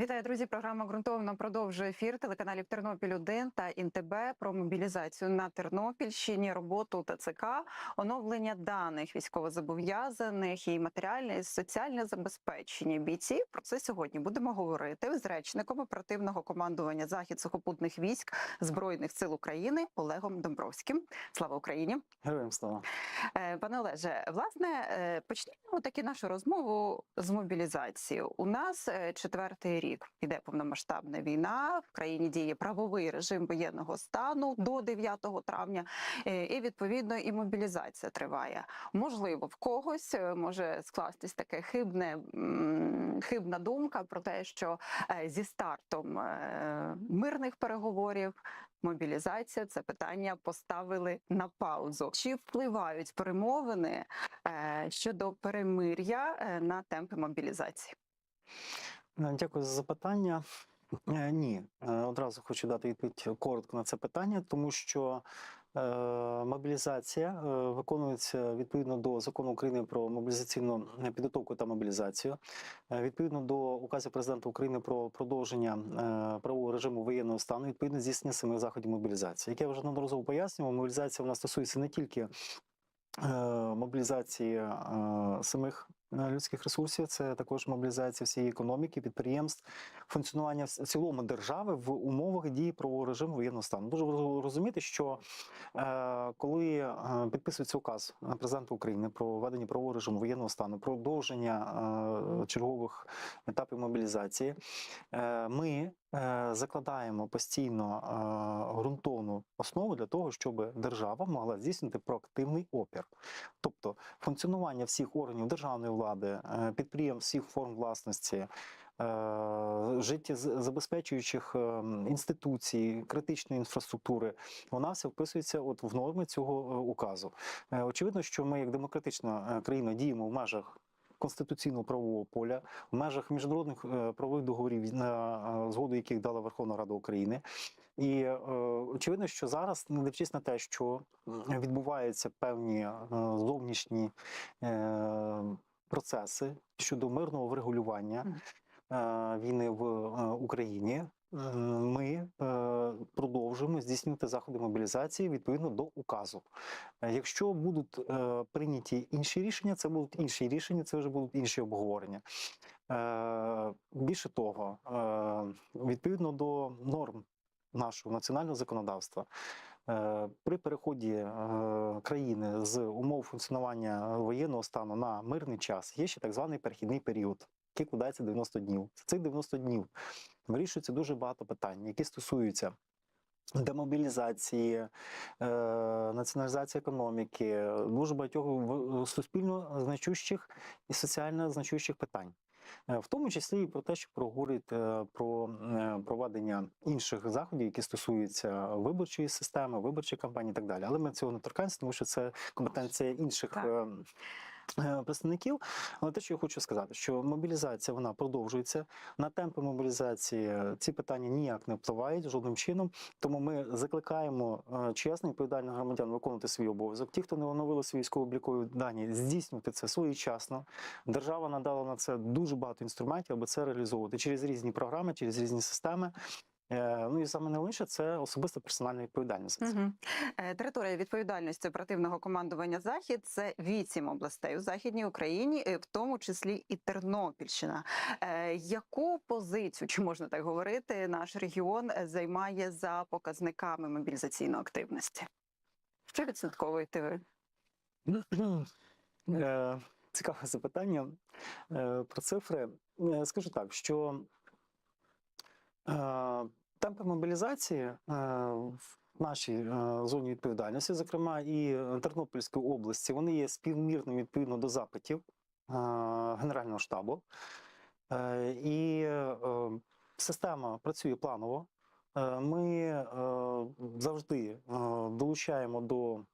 Вітаю, друзі. Програма ґрунтовно продовжує ефір телеканалів Тернопіль 1 та ІНТБ про мобілізацію на Тернопільщині, роботу ТЦК, оновлення даних військовозобов'язаних і матеріальне і соціальне забезпечення бійців. Про це сьогодні будемо говорити з речником оперативного командування захід сухопутних військ збройних сил України Олегом Домбровським. Слава Україні! Героям слава. Е, Пане Олеже, власне, е, почнемо таки нашу розмову з мобілізації. У нас е, четвертий рік іде повномасштабна війна. В країні діє правовий режим воєнного стану до 9 травня, е, і відповідно і мобілізація триває. Можливо, в когось е, може скластись таке хибне хибна думка про те, що е, зі стартом мирних переговорів мобілізація це питання поставили на паузу. Чи впливають перемовини щодо перемир'я на темпи мобілізації? Е, Дякую за запитання. Е, Ні, Е, одразу хочу дати відповідь коротко на це питання, тому що мобілізація виконується відповідно до закону України про мобілізаційну підготовку та мобілізацію, відповідно до указу президента України про продовження правового режиму воєнного стану, відповідно здійснення самих заходів мобілізації. Як я вже неодноразово пояснював, мобілізація вона стосується не тільки мобілізації самих людських ресурсів, це також мобілізація всієї економіки, підприємств, функціонування в цілому держави в умовах дії правового режиму воєнного стану. Дуже розуміти, що е, коли е, підписується указ е, президента України про введення правового режиму воєнного стану, продовження е, чергових етапів мобілізації, е, ми е, закладаємо постійно е, ґрунтовну основу для того, щоб держава могла здійснити проактивний опір. Тобто функціонування всіх органів державної влади, е, підприємств всіх форм власності, е, життєзабезпечуючих е, інституцій, критичної інфраструктури, вона все вписується от в норми цього указу. Очевидно, що ми, як демократична країна, діємо в межах. Конституційного правового поля в межах міжнародних правових договорів, на згоду яких дала Верховна Рада України, і е, очевидно, що зараз, не дивлячись на те, що відбуваються певні зовнішні е, процеси щодо мирного врегулювання е, війни в е, Україні. е, Ми продовжуємо здійснювати заходи мобілізації відповідно до указу. Якщо будуть прийняті інші рішення, це будуть інші рішення, це вже будуть інші обговорення. Більше того, відповідно до норм нашого національного законодавства, при переході е, країни з умов функціонування воєнного стану на мирний час є ще так званий перехідний період, який вкладається 90 днів. За цих 90 днів вирішується дуже багато питань, які стосуються. Демобілізації, е, націоналізації економіки, дуже багатьох суспільно значущих і соціально значущих питань. Е, В тому числі і про те, що проговорить е, про е, проведення інших заходів, які стосуються виборчої системи, виборчої кампанії і так далі. Але ми цього не торкаємося, тому що це компетенція інших. Так. Е, Представників, але те, що я хочу сказати, що мобілізація вона продовжується на темпи мобілізації. е, Ці питання ніяк не впливають жодним чином. Тому ми закликаємо е, чесно і відповідальних громадян виконувати свій обов'язок. Ті, хто не оновили свої військово-облікові дані, здійснювати це своєчасно. Держава надала на це дуже багато інструментів, аби це реалізовувати через різні програми, через різні системи. Е, Ну і саме найголовніше це особиста персональна відповідальність. Угу. Територія відповідальності оперативного командування Захід це вісім областей у західній Україні, е, в тому числі і Тернопільщина. Яку позицію, чи можна так говорити, наш регіон займає за показниками мобілізаційної активності? Що відслідковуєте ви? Цікаве запитання про цифри. Скажу так, що темпи мобілізації е, в нашій е, зоні відповідальності, зокрема і Тернопільської області, вони є співмірними відповідно до запитів е, Генерального штабу. Е, І е, система працює планово. Е, Ми е, завжди е, долучаємо до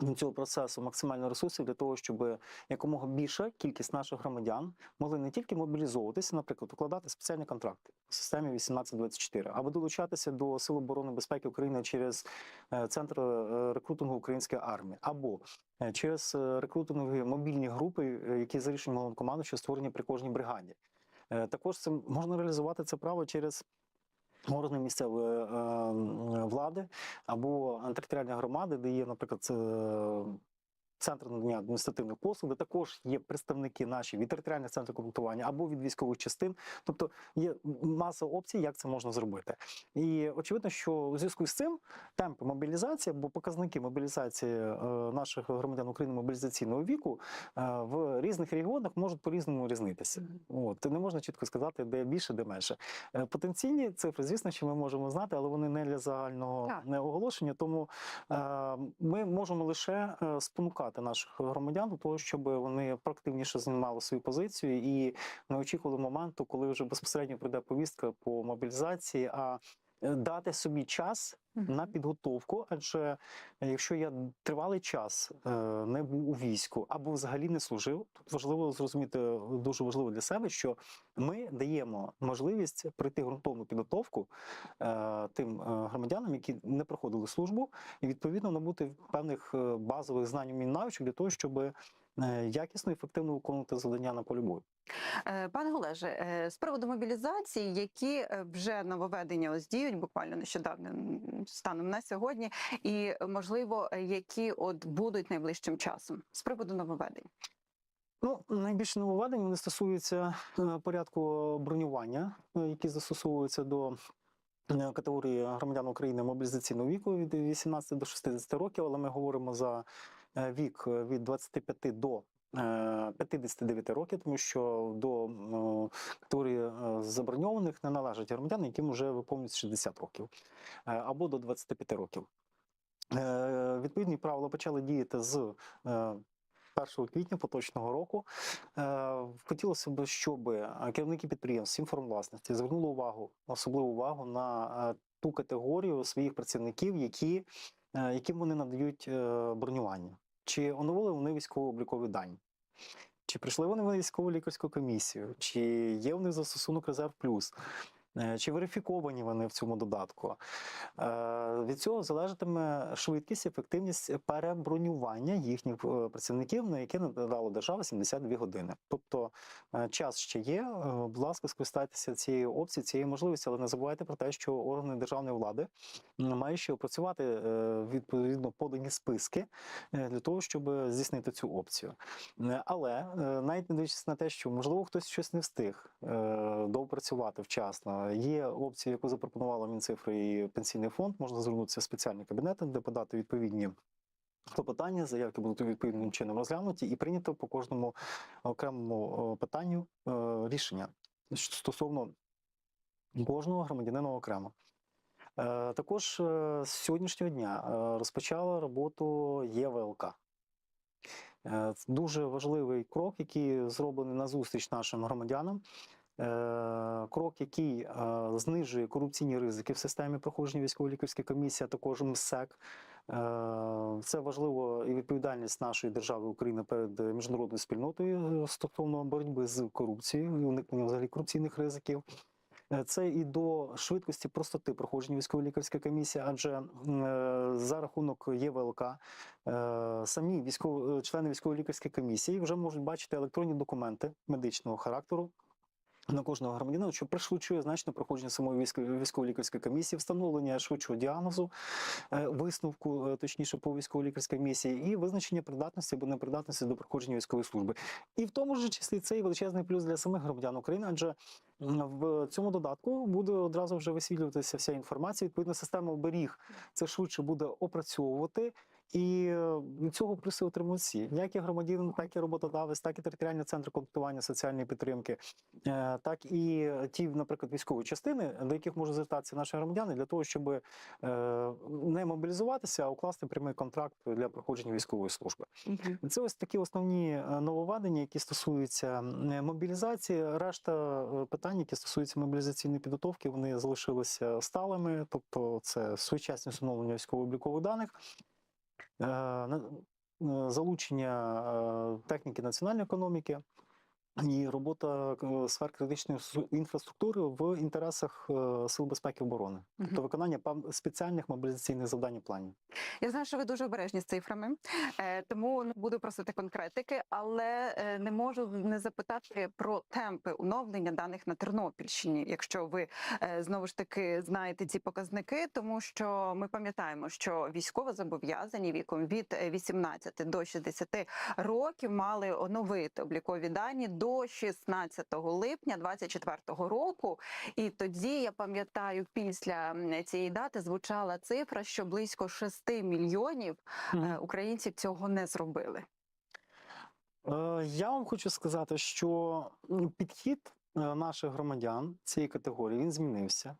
до цього процесу максимально ресурсів для того, щоб якомога більша кількість наших громадян могли не тільки мобілізовуватися, наприклад, укладати спеціальні контракти в системі 1824, або долучатися до Сил оборони безпеки України через е, центр е, рекрутингу української армії, або е, через рекрутингові мобільні групи, які за рішенням головнокомандуючого створені при кожній бригаді. Також це можна реалізувати це право через органи місцевої е, влади або територіальні громади, де є, наприклад, е, Центр надання адміністративних послуг, де також є представники наші від територіальних центрів комплектування або від військових частин. Тобто є маса опцій, як це можна зробити. І очевидно, що у зв'язку з цим темпи мобілізації або показники мобілізації е, наших громадян України мобілізаційного віку е, в різних регіонах можуть по-різному різнитися. От не можна чітко сказати, де більше, де менше. Е, Потенційні цифри, звісно, що ми можемо знати, але вони не для загального не оголошення. Тому ми можемо лише е, спонукати наших громадян до того, щоб вони проактивніше знімали свою позицію. І не очікували моменту, коли вже безпосередньо прийде повістка по мобілізації, а дати собі час на підготовку, адже е, якщо я тривалий час е, не був у війську або взагалі не служив, тут важливо зрозуміти е, дуже важливо для себе, що ми даємо можливість пройти ґрунтовну підготовку е, тим е, громадянам, які не проходили службу, і відповідно набути певних е, базових знань і навичок для того, щоб е, якісно і ефективно виконувати завдання на полі бою. Е, Пане Олеже, е, з приводу мобілізації, які е, вже нововведення ось діють буквально нещодавно станом на сьогодні, і можливо, е, які от будуть найближчим часом з приводу нововведень. Ну, найбільше нововведень вони стосуються е, порядку бронювання, е, які застосовуються до е, категорії громадян України мобілізаційного віку від 18 до 60 років, але ми говоримо за е, вік е, від 25 до е, 59 років, тому що до е, категорії е, заброньованих не належать громадяни, яким вже виповнюється 60 років е, або до 25 років. Е, Відповідні правила почали діяти з е, 1 квітня поточного року. Е, Хотілося б, щоб е, керівники підприємств інформвласності звернули увагу, особливу увагу на е, ту категорію своїх працівників, які, е, яким вони надають е, бронювання. Чи оновили вони військово-облікові дані? Чи прийшли вони в військову лікарську комісію, чи є в них застосунок резерв плюс, чи верифіковані вони в цьому додатку? Е, Від цього залежатиме швидкість, ефективність перебронювання їхніх е, працівників, на яке надала держава 72 години. Тобто е, час ще є. е, Будь ласка, скористайтеся цією опцією, цією можливістю, але не забувайте про те, що органи державної влади мають ще опрацювати е, відповідно подані списки е, для того, щоб здійснити цю опцію. Е, Але е, навіть не дивлячись на те, що можливо хтось щось не встиг е, доопрацювати вчасно. Є опція, яку запропонувала Мінцифри і пенсійний фонд. Можна звернутися в спеціальний кабінет, де подати відповідні. Клопотання, заявки будуть відповідним чином розглянуті і прийнято по кожному окремому питанню е, рішення стосовно кожного громадянина окремо. Е, Також е, з сьогоднішнього дня розпочала роботу ЄВЛК. Дуже важливий крок, який зроблений на зустріч нашим громадянам. Е, Крок, який е, знижує корупційні ризики в системі проходження військово-лікарської комісії, а також МСЕК. Е, Це важливо і відповідальність нашої держави України перед міжнародною спільнотою стосовно боротьби з корупцією уникнення взагалі корупційних ризиків. Це і до швидкості простоти проходження військово-лікарської комісії, адже за рахунок ЄВЛК самі військово, члени військово-лікарської комісії вже можуть бачити електронні документи медичного характеру. На кожного громадянина, що пришвидшує значно проходження самої військо- військово-лікарської комісії, встановлення швидшого діагнозу, е, висновку, е, точніше, по військово-лікарській комісії, і визначення придатності або непридатності до проходження військової служби. І в тому ж числі це і величезний плюс для самих громадян України, адже в цьому додатку буде одразу вже висвітлюватися вся інформація. Відповідно, система оберіг це швидше буде опрацьовувати. І е, цього плюси отримують всі. Як і громадянин, так і роботодавець, так і територіальні центри комплектування соціальної підтримки, е, так і ті, наприклад, військові частини, до яких можуть звертатися наші громадяни для того, щоб е, не мобілізуватися, а укласти прямий контракт для проходження військової служби. Це ось такі основні нововведення, які стосуються мобілізації. Решта питань, які стосуються мобілізаційної підготовки, вони залишилися сталими, тобто це своєчасне встановлення військово-облікових даних. Е, е, Залучення е, техніки національної економіки, і робота е, сфер критичної інфраструктури в інтересах е, сил безпеки і оборони, тобто виконання спеціальних мобілізаційних завдань і планів. Я знаю, що ви дуже обережні з цифрами, е, тому не буду просити конкретики, але не можу не запитати про темпи оновлення даних на Тернопільщині, якщо ви знову ж таки знаєте ці показники, тому що ми пам'ятаємо, що військово зобов'язані віком від е, 18 до 60 років мали оновити облікові дані до 16 липня 2024 року. І тоді я пам'ятаю, після цієї дати звучала цифра, що близько 6 мільйонів е, українців цього не зробили. Е, Я вам хочу сказати, що підхід е, наших громадян цієї категорії він змінився.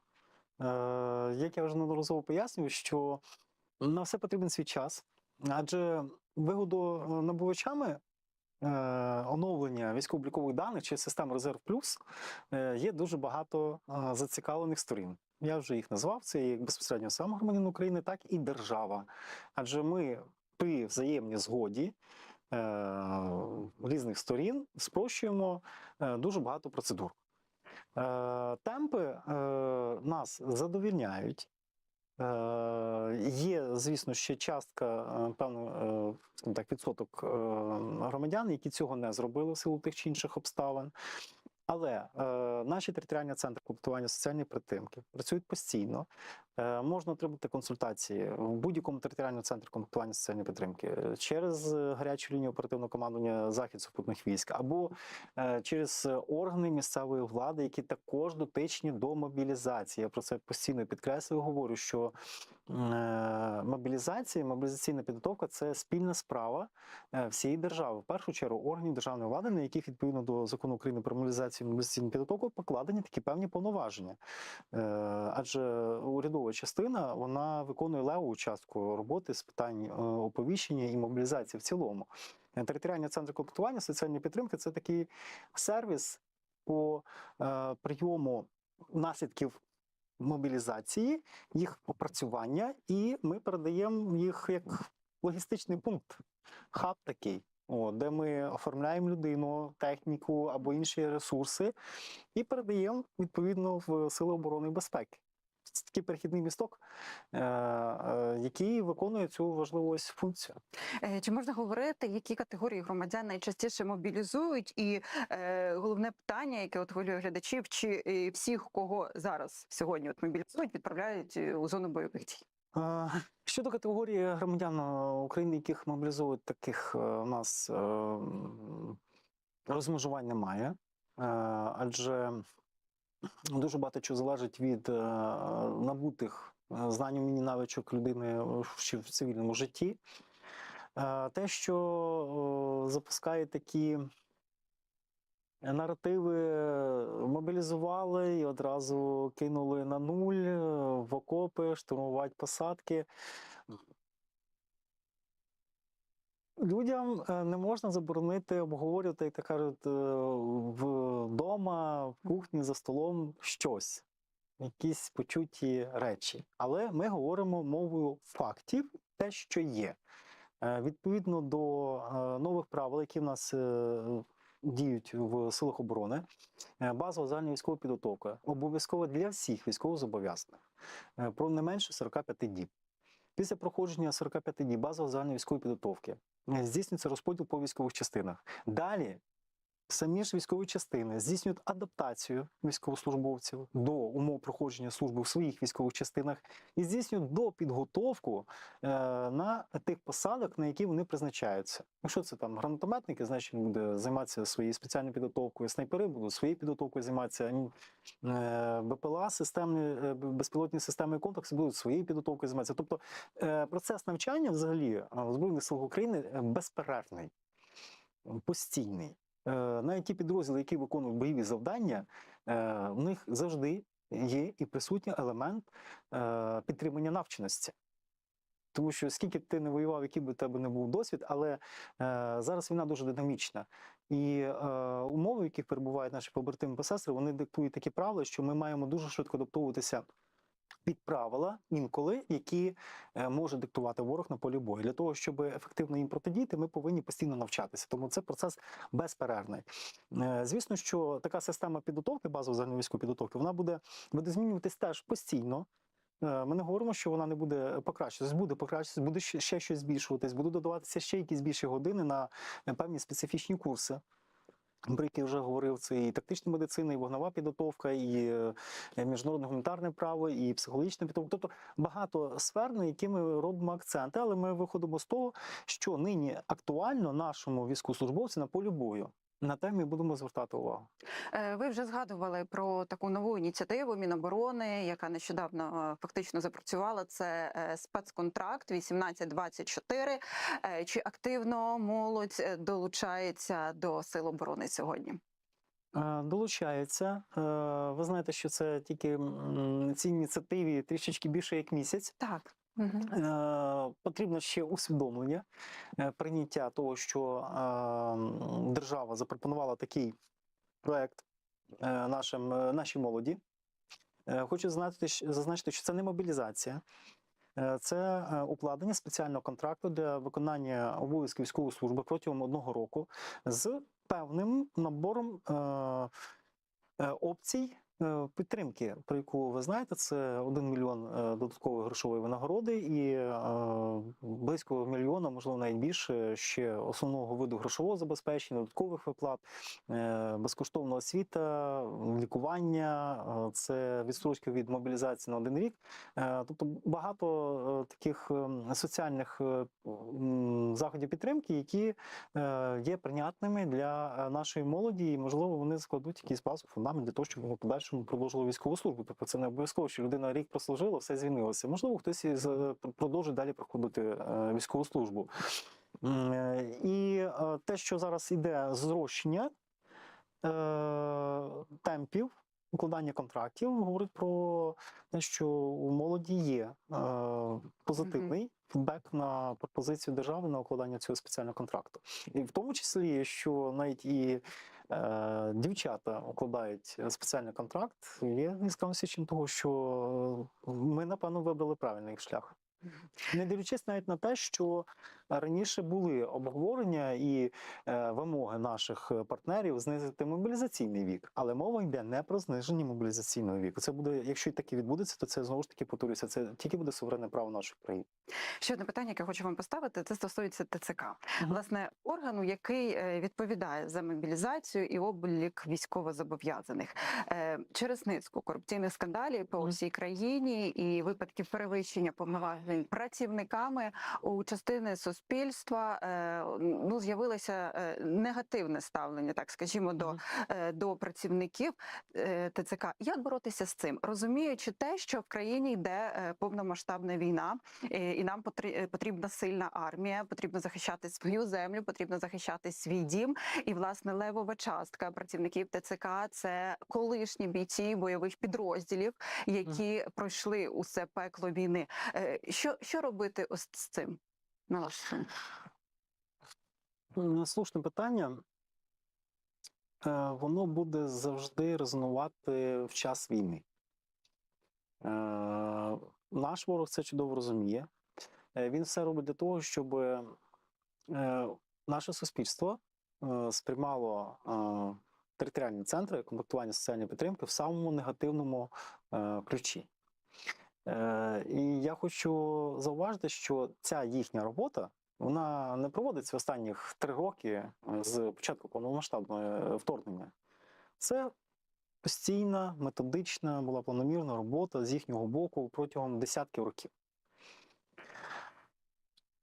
Як я вже неодноразово пояснюю, що на все потрібен свій час, адже вигодонабувачами е, оновлення військово-облікових даних чи систем Резерв Плюс е, є дуже багато е, зацікавлених сторін. Я вже їх назвав. Це як безпосередньо сам громадянин України, так і держава. Адже ми при взаємній згоді е, різних сторін спрощуємо е, дуже багато процедур. Е, Темпи е, нас задовільняють. Е, Є, звісно, ще частка, е, певно, е, так, відсоток громадян, які цього не зробили в силу тих чи інших обставин. Але е, наші територіальні центри комплектування соціальної підтримки працюють постійно. Е, можна отримати консультації в будь-якому територіальному центрі комплектування соціальної підтримки е, через е, гарячу лінію оперативного командування захід супутних військ або е, через органи місцевої влади, які також дотичні до мобілізації. Я про це постійно підкреслюю. Говорю, що е, мобілізація, мобілізаційна підготовка це спільна справа е, всієї держави. В першу чергу органів державної влади, на яких відповідно до закону України про мобілізацію і мобілізаційну підготовку покладені такі певні повноваження. Е, Адже урядова частина вона виконує леву частку роботи з питань е, оповіщення і мобілізації в цілому. Е, Територіальні центри комплектування соціальної підтримки це такий сервіс по прийому наслідків мобілізації, їх опрацювання, і ми передаємо їх як логістичний пункт, хаб такий. О, де ми оформляємо людину, техніку або інші ресурси, і передаємо відповідно в Сили оборони і безпеки. Це такий перехідний місток, е, е, який виконує цю важливу ось функцію. Е, Чи можна говорити, які категорії громадян найчастіше мобілізують? І е, головне питання, яке от хвилює глядачів, чи всіх, кого зараз сьогодні от мобілізують, відправляють у зону бойових дій? Щодо категорії громадян е, України, яких мобілізують, таких е, у нас е, розмежувань немає, адже дуже багато чого залежить від набутих знань, умінь і навичок людини ще в цивільному житті. Те, що запускає такі наративи, мобілізували і одразу кинули на нуль окопи, штурмувати посадки. Людям е, не можна заборонити обговорювати, як то кажуть, е, вдома, в кухні за столом щось, якісь почуті речі. Але ми говоримо мовою фактів, те, що є. Е, Відповідно до нових правил, які в нас діють в силах оборони, е, базова загальна військова підготовка обов'язкова для всіх військовозобов'язаних е, про не менше 45 діб. Після проходження 45 діб базової загальної військової підготовки е, здійснюється розподіл по військових частинах. Далі самі ж військові частини здійснюють адаптацію військовослужбовців до умов проходження служби в своїх військових частинах і здійснюють допідготовку е, на тих посадок, на які вони призначаються. Якщо це там гранатометники, значить буде займатися своєю спеціальною підготовкою, снайпери будуть своєю підготовкою займатися. е, БПЛА, системні е, безпілотні системи і комплекси будуть своєю підготовкою займатися. Тобто процес навчання взагалі в Збройних силах України безперервний, постійний. Е, Навіть ті підрозділи, які виконують бойові завдання, е, в них завжди є і присутній елемент е, підтримання навченості. Тому що скільки б ти не воював, який би у тебе не був досвід, але е, зараз війна дуже динамічна. І е, умови, в яких перебувають наші побратими та сестри, вони диктують такі правила, що ми маємо дуже швидко адаптовуватися під правила інколи, які е, може диктувати ворог на полі бою. Для того, щоб ефективно їм протидіяти, ми повинні постійно навчатися. Тому це процес безперервний. Е, Звісно, що така система підготовки, базової загальновійськової підготовки, вона буде, буде змінюватись теж постійно. Е, Ми не говоримо, що вона не буде покращуватись, буде покращуватись, буде ще щось збільшуватись, будуть додаватися ще якісь більші години на певні специфічні курси. Про які вже говорив, це і тактична медицина, і вогнева підготовка, і е, міжнародне гуманітарне право, і психологічна підготовка. Тобто багато сфер, на які ми робимо акценти, але ми виходимо з того, що нині актуально нашому військовослужбовцю на полі бою. На те ми будемо звертати увагу. Е, Ви вже згадували про таку нову ініціативу Міноборони, яка нещодавно е, фактично запрацювала. Це е, спецконтракт 1824. Е, Чи активно молодь долучається до сил оборони сьогодні? Долучається. Ви знаєте, що це тільки м, цій ініціативі трішечки більше як місяць. Так. Угу. Потрібно ще усвідомлення, е, прийняття того, що е, держава запропонувала такий проект е, нашим, нашій молоді. Хочу зазначити, що це не мобілізація. Це укладення спеціального контракту для виконання обов'язків військової служби протягом одного року з певним набором опцій підтримки, про яку ви знаєте, це 1 мільйон е, додаткової грошової винагороди і е, близько мільйона, можливо, навіть більше ще основного виду грошового забезпечення, додаткових виплат, е, безкоштовна освіта, лікування, е, це відстрочка від мобілізації на один рік. Е, Тобто багато е, таких ем, соціальних е, заходів підтримки, які е, є прийнятними для е, нашої молоді, і можливо вони складуть якийсь базовий фундамент для того, щоб вони в подальшому продовжили військову службу. Тобто це не обов'язково, що людина рік прослужила, все звільнилося. Можливо, хтось із продовжить далі проходити е, військову службу. Е, І е, те, що зараз іде зрощення темпів. Укладання контрактів говорить про те, що у молоді є е, позитивний фідбек на пропозицію держави на укладання цього спеціального контракту. І в тому числі, що навіть і е, дівчата укладають спеціальний контракт, є яскравим свідченням того, що ми, напевно, вибрали правильний шлях. Не дивлячись навіть на те, що раніше були обговорення і е, вимоги наших партнерів знизити мобілізаційний вік, але мова йде не про зниження мобілізаційного віку. Це буде, якщо і таке відбудеться, то це знову ж таки повторюся, це тільки буде суверенне право нашої країни. Ще одне питання, яке хочу вам поставити, це стосується ТЦК. Мгм. Власне, органу, який е, відповідає за мобілізацію і облік військовозобов'язаних Е, через низку корупційних скандалів по Мгм. всій країні і випадків перевищення повноважень працівниками у частини суспільства е, ну з'явилося е, негативне ставлення, так скажімо, до е, до працівників ТЦК. Як боротися з цим, розуміючи те, що в країні йде повномасштабна війна, і нам потрібна сильна армія, потрібно захищати свою землю, потрібно захищати свій дім. І власне левова частка працівників ТЦК це колишні бійці бойових підрозділів, які пройшли усе пекло війни. Е, Що, що робити ось з цим? На ваш Слушне питання. Е, Воно буде завжди резонувати в час війни. Е, Наш ворог це чудово розуміє. Е, Він все робить для того, щоб е, наше суспільство е, сприймало е, територіальні центри комплектування соціальної підтримки в самому негативному е, ключі. Е, І я хочу зауважити, що ця їхня робота вона не проводиться останніх три роки е, з початку повномасштабного е, вторгнення. Це постійна, методична, була планомірна робота з їхнього боку протягом десятків років.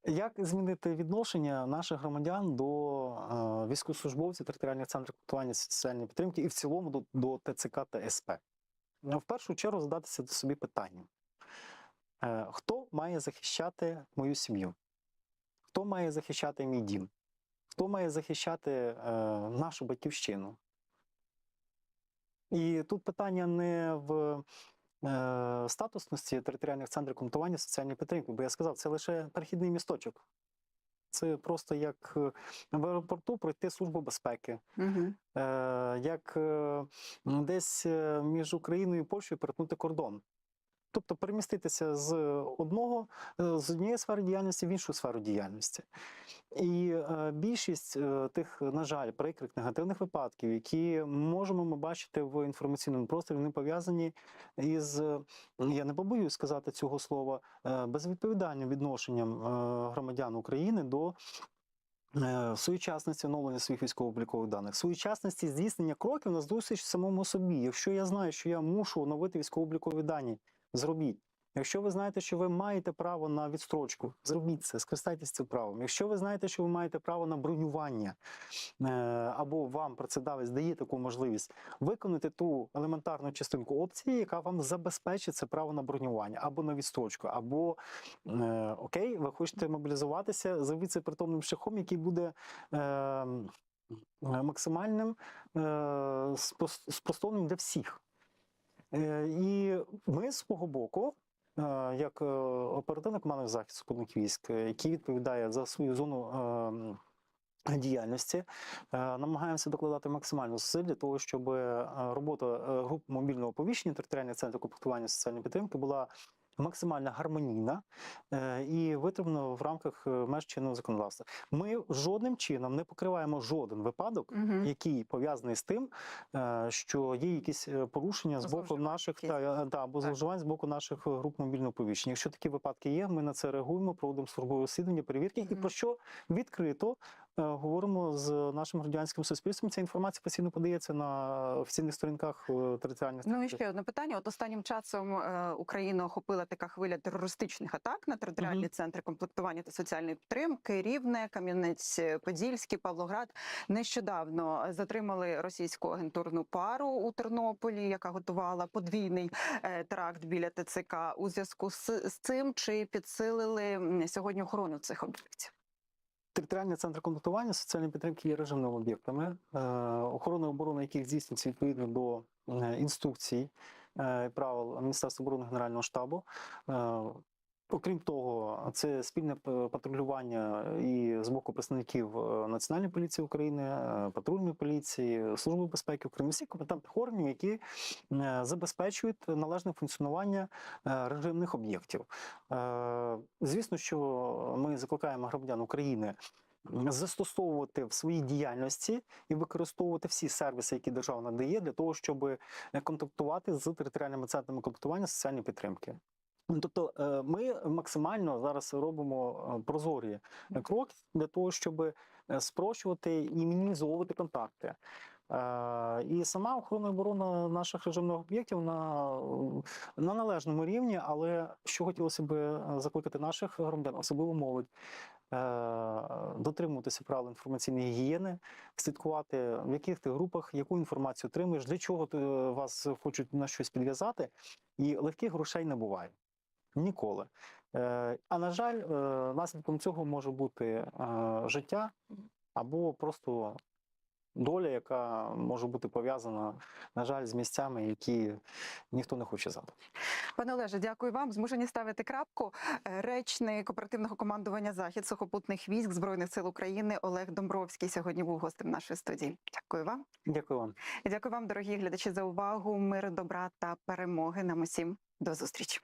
Як змінити відношення наших громадян до е, військовослужбовців територіальних центрів комплектування соціальної підтримки і в цілому до, до ТЦК та СП? В першу чергу задатися до собі питанням: е, хто має захищати мою сім'ю? Хто має захищати мій дім? Хто має захищати е, нашу батьківщину? І тут питання не в е, статусності територіальних центрів комплектування соціальної підтримки, бо я сказав, це лише перехідний місточок. Це просто як е, в аеропорту пройти службу безпеки, Угу. е, як е, десь е, між Україною і Польщею перетнути кордон. Тобто переміститися з одного е, з однієї сфери діяльності в іншу сферу діяльності. І е, більшість е, тих, на жаль, прикрих негативних випадків, які можемо ми бачити в інформаційному просторі, вони пов'язані із, я не побоююсь сказати цього слова, безвідповідальним відношенням громадян України до своєчасності оновлення своїх військово-облікових даних, своєчасності здійснення кроків на зустріч самому собі. Якщо я знаю, що я мушу оновити військово-облікові дані, зробіть. Якщо ви знаєте, що ви маєте право на відстрочку, зробіть це, скористайтеся цим правом. Якщо ви знаєте, що ви маєте право на бронювання, е, або вам працедавець дає таку можливість виконати ту елементарну частинку опції, яка вам забезпечить це право на бронювання або на відстрочку, або е, окей, ви хочете мобілізуватися, зробіть це притомним шляхом, який буде. Е, Максимальним спростовним для всіх. Е, І ми з свого боку, е, як оперативник оперативна команда захисту супутних військ, е, який відповідає за свою зону е, діяльності, е, намагаємося докладати максимально зусиль для того, щоб е, робота е, груп мобільного повіщення, територіальних центрів комплектування соціальної підтримки була максимально гармонійна е, і витримана в рамках е, меж чинного законодавства. Ми жодним чином не покриваємо жоден випадок, Мгм. який пов'язаний з тим, е, що є якісь порушення з боку наших та, та або зловживань з боку наших груп мобільного повіщення. Якщо такі випадки є, ми на це реагуємо, проводимо службове розслідування, перевірки, і про що відкрито говоримо з нашим громадянським суспільством. Ця інформація постійно подається на офіційних сторінках е, територіальних Ну і ще одне питання. От останнім часом е, Україну охопила така хвиля терористичних атак на територіальні Мгм. центри комплектування та соціальної підтримки. Рівне, Кам'янець-Подільський, Павлоград нещодавно затримали російську агентурну пару у Тернополі, яка готувала подвійний е, теракт біля ТЦК. У зв'язку з, з цим чи підсилили сьогодні охорону цих об'єктів? Територіальні центри комплектування соціальної підтримки є режимними об'єктами, е, охорона і оборона яких здійснюється відповідно до е, інструкцій е, правил Міністерства оборони Генерального штабу. Окрім того, це спільне патрулювання і з боку представників е, Національної поліції України, е, патрульної поліції, Служби безпеки України, всіх компетентних органів, які е, забезпечують належне функціонування режимних об'єктів. Звісно, що ми закликаємо громадян України застосовувати в своїй діяльності і використовувати всі сервіси, які держава надає, для того, щоб контактувати з територіальними центрами комплектування соціальної підтримки. Ну, Тобто е, ми максимально зараз робимо е, прозорі е, кроки для того, щоб спрощувати і мінімізовувати контакти. І сама охорона і оборона наших режимних об'єктів на, на належному рівні, але що хотілося б закликати наших громадян, особливо молодь, дотримуватися правил інформаційної гігієни, слідкувати, в яких ти групах, яку інформацію отримуєш, для чого ти, вас хочуть на щось підв'язати, і легких грошей не буває. Ніколи. Е, А на жаль, е, наслідком цього може бути е, життя або просто доля, яка може бути пов'язана, на жаль, з місцями, які ніхто не хоче знати. Пане Олеже, дякую вам. Змушені ставити крапку. Речник оперативного командування Захід сухопутних військ Збройних сил України Олег Домбровський сьогодні був гостем нашої студії. Дякую вам. Дякую вам. Дякую вам, дорогі глядачі, за увагу. Миру, добра та перемоги нам усім. До зустрічі.